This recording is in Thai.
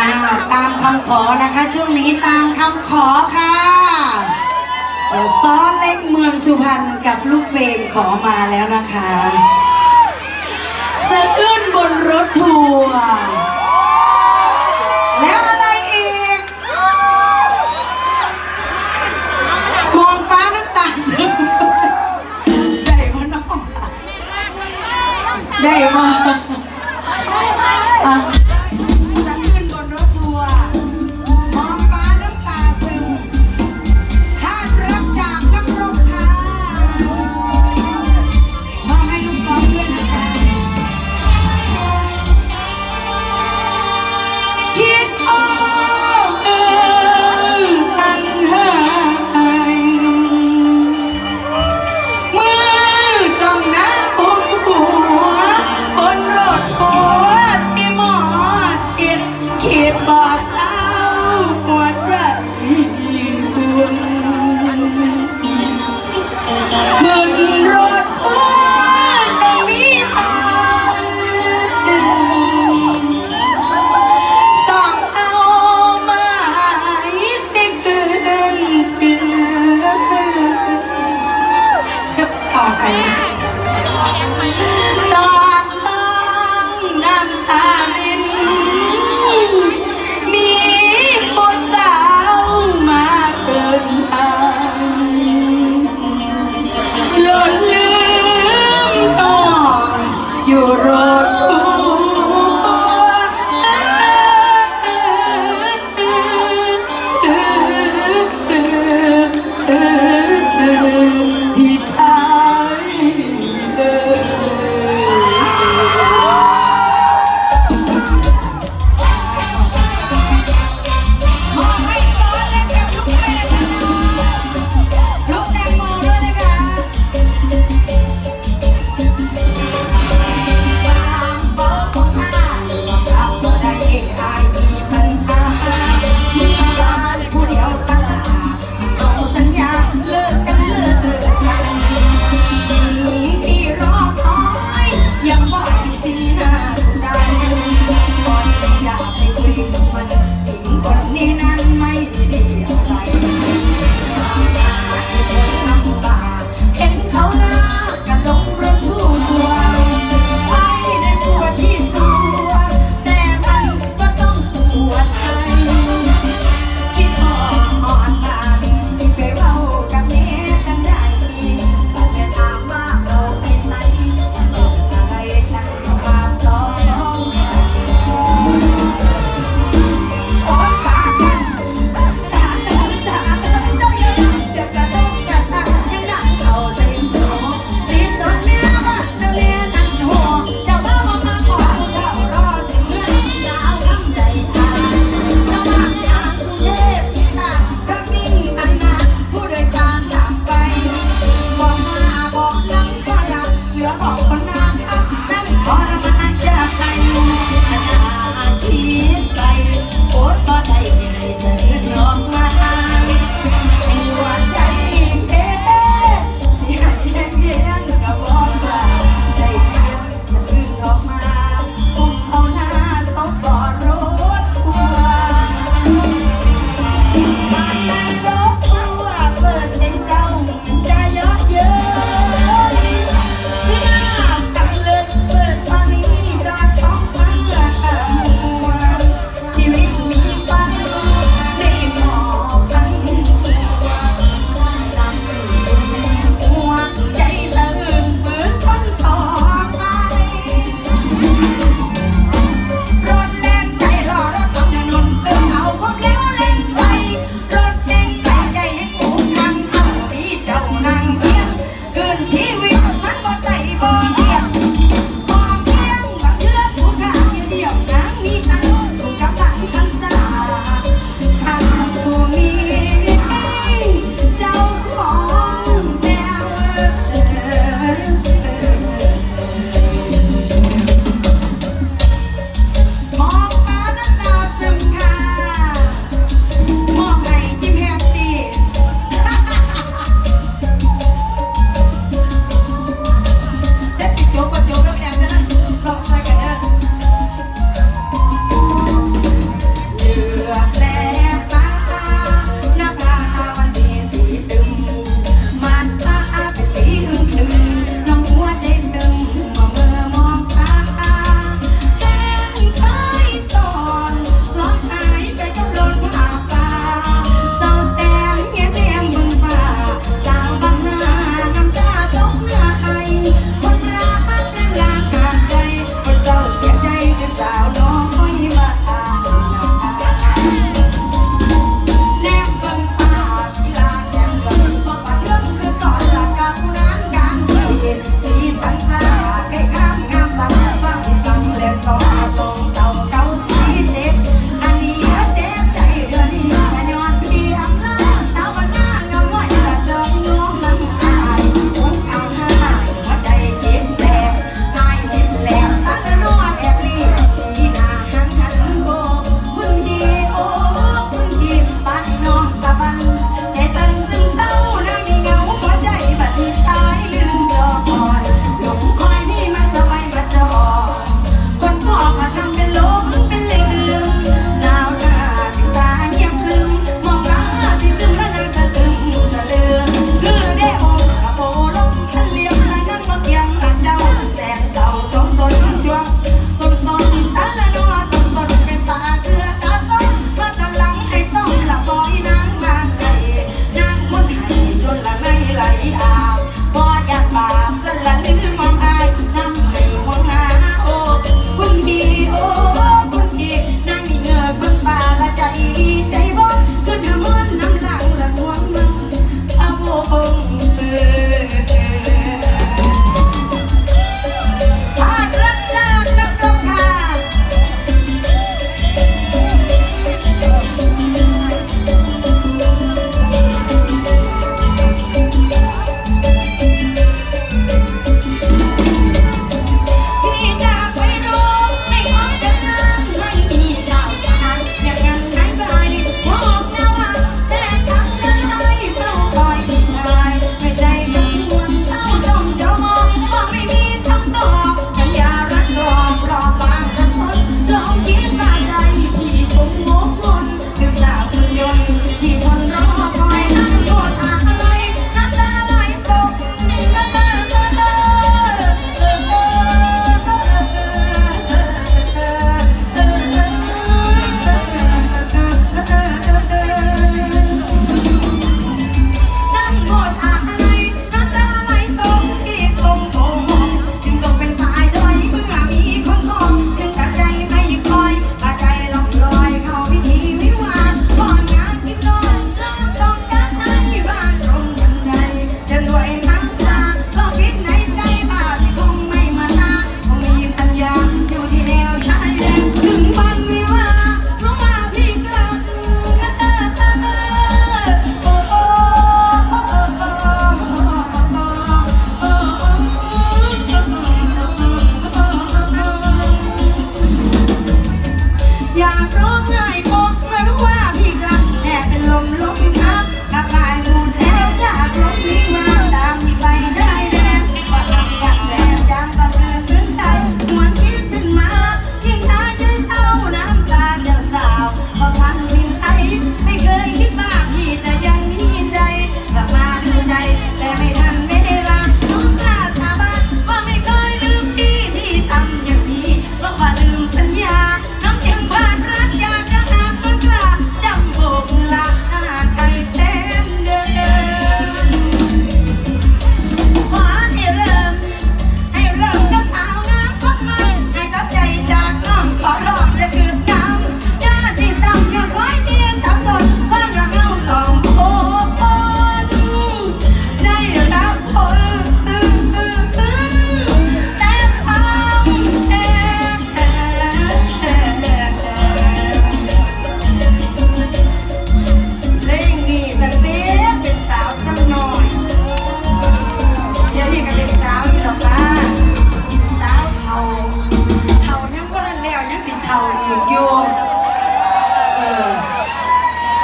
อาตามคำขอนะคะ ช่วงนี้ตามคำขอค่ะซ้อเล็กเมืองสุพรรณกับลูกเบงขอมาแล้วนะคะสะอื้นบนรถทัวร์แล้วอะไรอีก มองฟ้าน้ำตาซึมใหญ่มากน้องใหญ่มาก